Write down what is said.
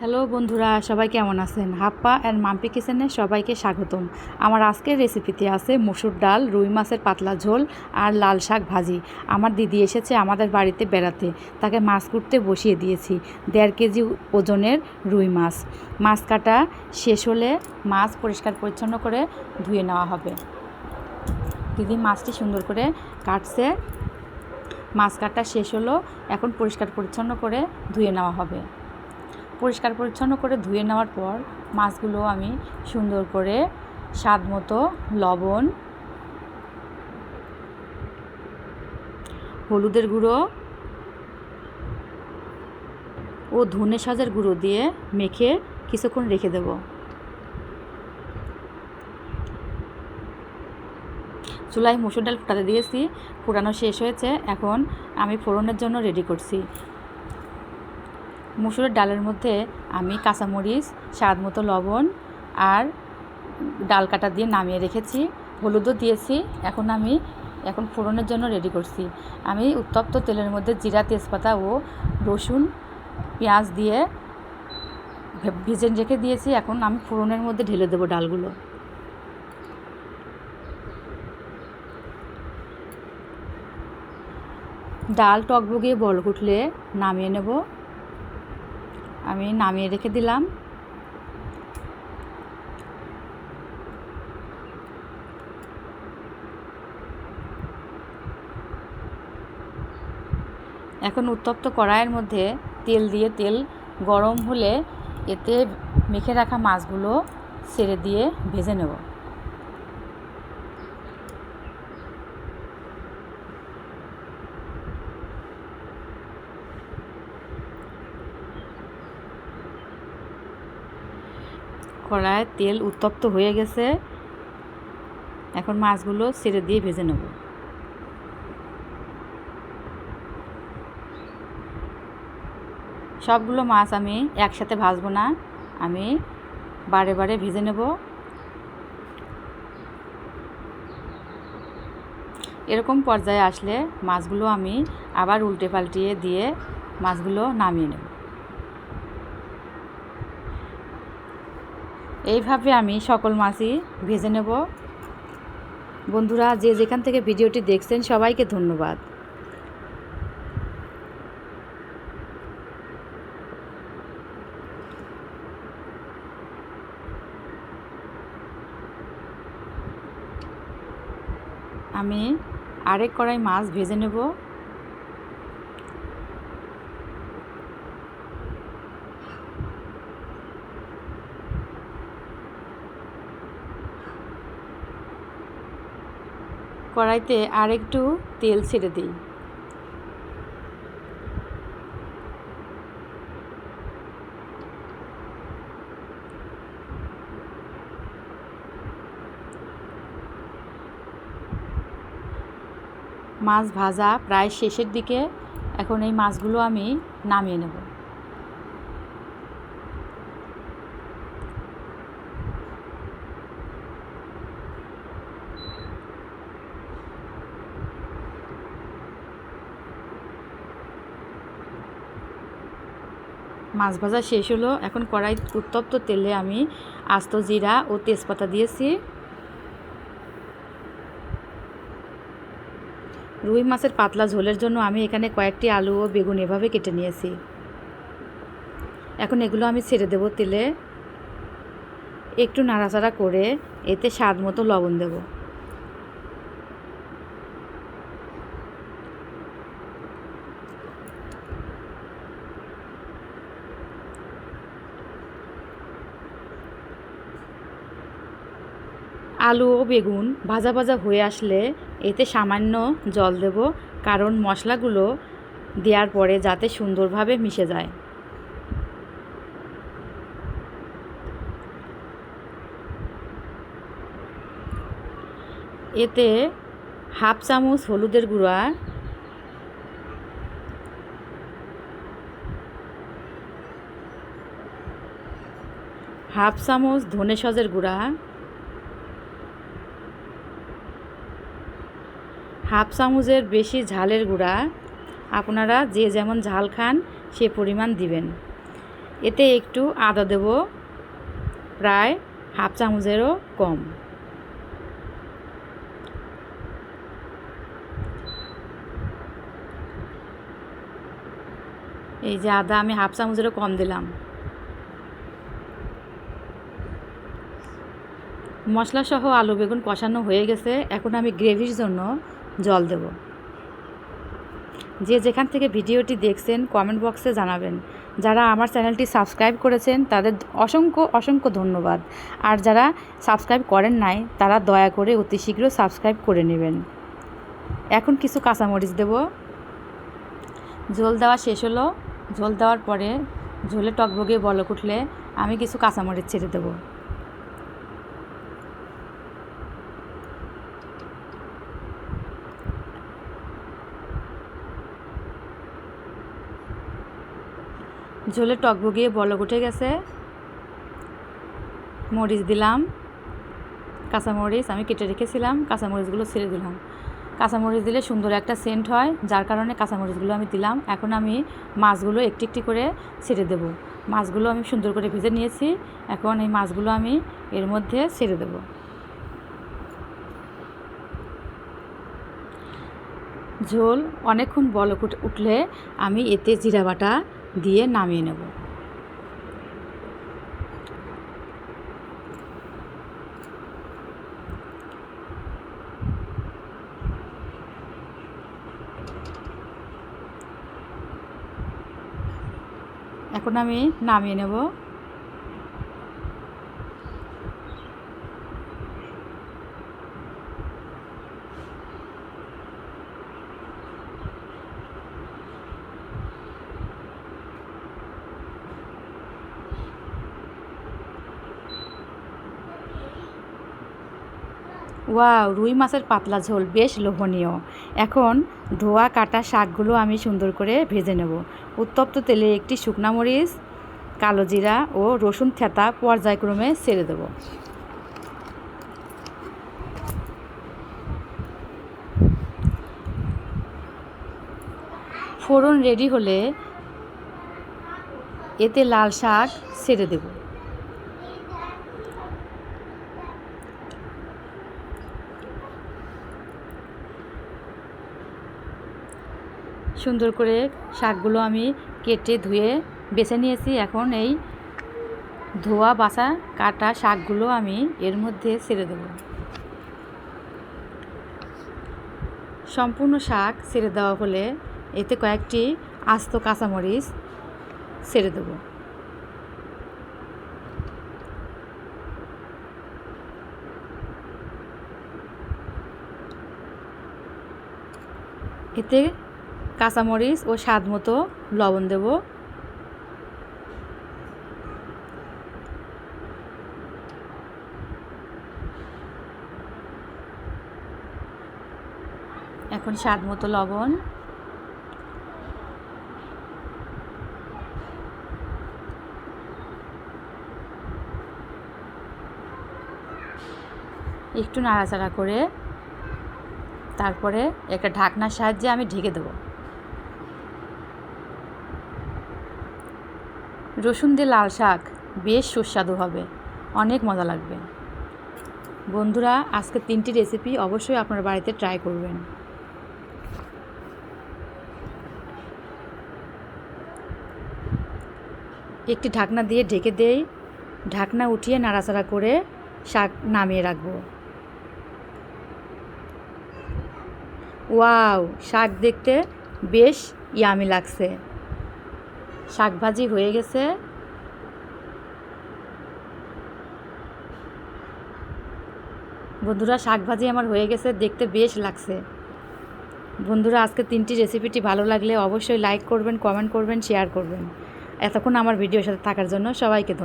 Hello বন্ধুরা, সবাই কেমন আছেন? হাপ্পা অ্যান্ড মাম্পি কিচেনে সবাইকে স্বাগতম। আমার আজকের রেসিপিতে আছে মুসুর ডাল, রুই মাছের পাতলা ঝোল আর লাল শাক ভাজি। আমার দিদি এসেছে আমাদের বাড়িতে বেড়াতে। তাকে মাছ কুটতে বসিয়ে দিয়েছি, দেড় কেজি ওজনের রুই মাছ। মাছ কাটা শেষ হলে মাছ পরিষ্কার পরিচ্ছন্ন করে ধুয়ে নেওয়া হবে। দিদি মাছটি সুন্দর করে কাটছে। মাছ কাটা শেষ হলো, এখন পরিষ্কার পরিচ্ছন্ন করে ধুয়ে নেওয়া হবে। পরিষ্কার পরিচ্ছন্ন করে ধুয়ে নেওয়ার পর মাছগুলো আমি সুন্দর করে স্বাদ মতো লবণ, হলুদের গুঁড়ো ও ধনে সাজের গুঁড়ো দিয়ে মেখে কিছুক্ষণ রেখে দেব। চুলায় মুসুর ডাল ফুটাতে দিয়েছি, ফুটানো শেষ হয়েছে, এখন আমি ফোড়নের জন্য রেডি করছি। মুসুরের ডালের মধ্যে আমি কাঁচামরিচ, স্বাদ মতো লবণ আর ডাল কাটা দিয়ে নামিয়ে রেখেছি। হলুদও দিয়েছি। এখন আমি, এখন ফোড়নের জন্য রেডি করছি। আমি উত্তপ্ত তেলের মধ্যে জিরা, তেজপাতা ও রসুন, পেঁয়াজ দিয়ে ভেজে রেখে দিয়েছি। এখন আমি ফোড়নের মধ্যে ঢেলে দেবো ডালগুলো। ডাল টক টকবগিয়ে বল উঠলে নামিয়ে নেব। আমি নামিয়ে রেখে দিলাম। এখন উত্তপ্ত কড়াইয়ের মধ্যে তেল দিয়ে তেল গরম হলে এতে মেখে রাখা মাছগুলো ছেড়ে দিয়ে ভেজে নেব। কড়ায় তেল উত্তপ্ত হয়ে গেছে। এখন মাছগুলো ছেড়ে দিয়ে ভেজে নেব। সবগুলো মাছ আমি একসাথে ভাজবো না, আমি বারে বারে ভেজে নেব। এরকম পর্যায়ে আসলে মাছগুলো আমি আবার উল্টে পাল্টিয়ে দিয়ে মাছগুলো নামিয়ে নেব। এইভাবে আমি সকল মাছই ভেজে নেব। বন্ধুরা, যে যেখান থেকে ভিডিওটি দেখছেন, সবাইকে ধন্যবাদ। আমি আরেক কড়াই মাছ ভেজে নেব। কড়াইতে আর একটু তেল ছেড়ে দিই। মাছ ভাজা প্রায় শেষের দিকে, এখন এই মাছগুলো আমি নামিয়ে নেব। মাছ ভাজা শেষ হলো। এখন কড়াই উত্তপ্ত তেলে আমি আস্ত জিরা ও তেজপাতা দিয়েছি। রুই মাছের পাতলা ঝোলের জন্য আমি এখানে কয়েকটি আলু ও বেগুন এভাবে কেটে নিয়েছি। এখন এগুলো আমি ছেড়ে দেবো তেলে। একটু নাড়াচাড়া করে এতে স্বাদ মতো লবণ দেবো। আলু ও বেগুন ভাজা ভাজা হয়ে আসলে এতে সামান্য জল দেব, কারণ মশলাগুলো দেওয়ার পরে যাতে সুন্দরভাবে মিশে যায়। এতে হাফ চামচ হলুদের গুঁড়া, হাফ চামচ ধনে সজের গুঁড়া হাফ চামচের বেশি ঝালের গুঁড়া। আপনারা যে যেমন ঝাল খান, সে পরিমাণ দিবেন। এতে একটু আদা দেব, প্রায় হাফ চামচেরও কম। এই যে আদা আমি হাফ চামচেরও কম দিলাম। মশলা সহ আলু, বেগুন কষানো হয়ে গেছে। এখন আমি গ্রেভির জন্য জল দেব। যে যেখান থেকে ভিডিওটি দেখছেন কমেন্ট বক্সে জানাবেন। যারা আমার চ্যানেলটি সাবস্ক্রাইব করেছেন, তাদের অসংখ্য অসংখ্য ধন্যবাদ। আর যারা সাবস্ক্রাইব করেন নাই, তারা দয়া করে অতি শীঘ্র সাবস্ক্রাইব করে নেবেন। এখন কিছু কাঁচামরিচ দেব। ঝোল দেওয়া শেষ হলো। ঝোল দেওয়ার পরে ঝোলে টকবগে বলক উঠলে আমি কিছু কাঁচামরিচ ছেড়ে দেবো। ঝোলে টক টকবগিয়ে বলক উঠে গেছে। মরিচ দিলাম। কাঁচামরিচ আমি কেটে রেখেছিলাম, কাঁচামরিচগুলো ছেড়ে দিলাম। কাঁচামরিচ দিলে সুন্দর একটা সেন্ট হয়, যার কারণে কাঁচামরিচগুলো আমি দিলাম। এখন আমি মাছগুলো একটি একটি করে ছেড়ে দেব। মাছগুলো আমি সুন্দর করে ভেজে নিয়েছি। এখন এই মাছগুলো আমি এর মধ্যে ছেড়ে দেব। ঝোল অনেকক্ষণ বলক উঠলে আমি এতে জিরা বাটা দিয়ে নামিয়ে নেব। এখন আমি নামিয়ে নেব। ওয়াও, রুই মাছের পাতলা ঝোল, বেশ লোভনীয়। এখন ধোয়া কাটা শাকগুলো আমি সুন্দর করে ভেজে নেব। উত্তপ্ত তেলে একটি শুকনা মরিচ, কালো জিরা ও রসুন থেতা পর্যায়ক্রমে ছেড়ে দেব। ফোড়ন রেডি হলে এতে লাল শাক ছেড়ে দেবো। সুন্দর করে শাকগুলো আমি কেটে ধুয়ে বেছে নিয়েছি। এখন এই ধোয়া বাসা কাটা শাকগুলো আমি এর মধ্যে ছেড়ে দেব। সম্পূর্ণ শাক ছেড়ে দেওয়া হলে এতে কয়েকটি আস্ত কাঁচামরিচ ছেড়ে দেব। এতে কাঁচামরিচ ও স্বাদ মতো লবণ দেব। এখন স্বাদ মতো লবণ। একটু নাড়াচাড়া করে তারপরে একটা ঢাকনার সাহায্যে আমি ঢেকে দেবো। রসুন দিয়ে লাল শাক, বেশ সুস্বাদু হবে। অনেক মজা লাগবে। বন্ধুরা, আজকে তিনটি রেসিপি অবশ্যই আপনার বাড়িতে ট্রাই করবেন। একটি ঢাকনা দিয়ে ঢেকে দেই। ঢাকনা উঠিয়ে নাড়াচাড়া করে শাক নামিয়ে রাখব। ওয়াও, শাক দেখতে বেশ ইয়ামি লাগছে। শাক ভাজি হয়ে গেছে। বন্ধুরা শাক ভাজি আমার হয়ে গেছে, দেখতে বেশ লাগছে। বন্ধুরা, আজকে তিনটি রেসিপিটি ভালো লাগলে অবশ্যই লাইক করবেন, কমেন্ট করবেন, শেয়ার করবেন। এতক্ষণ আমার ভিডিওর সাথে থাকার জন্য সবাইকে ধন্যবাদ।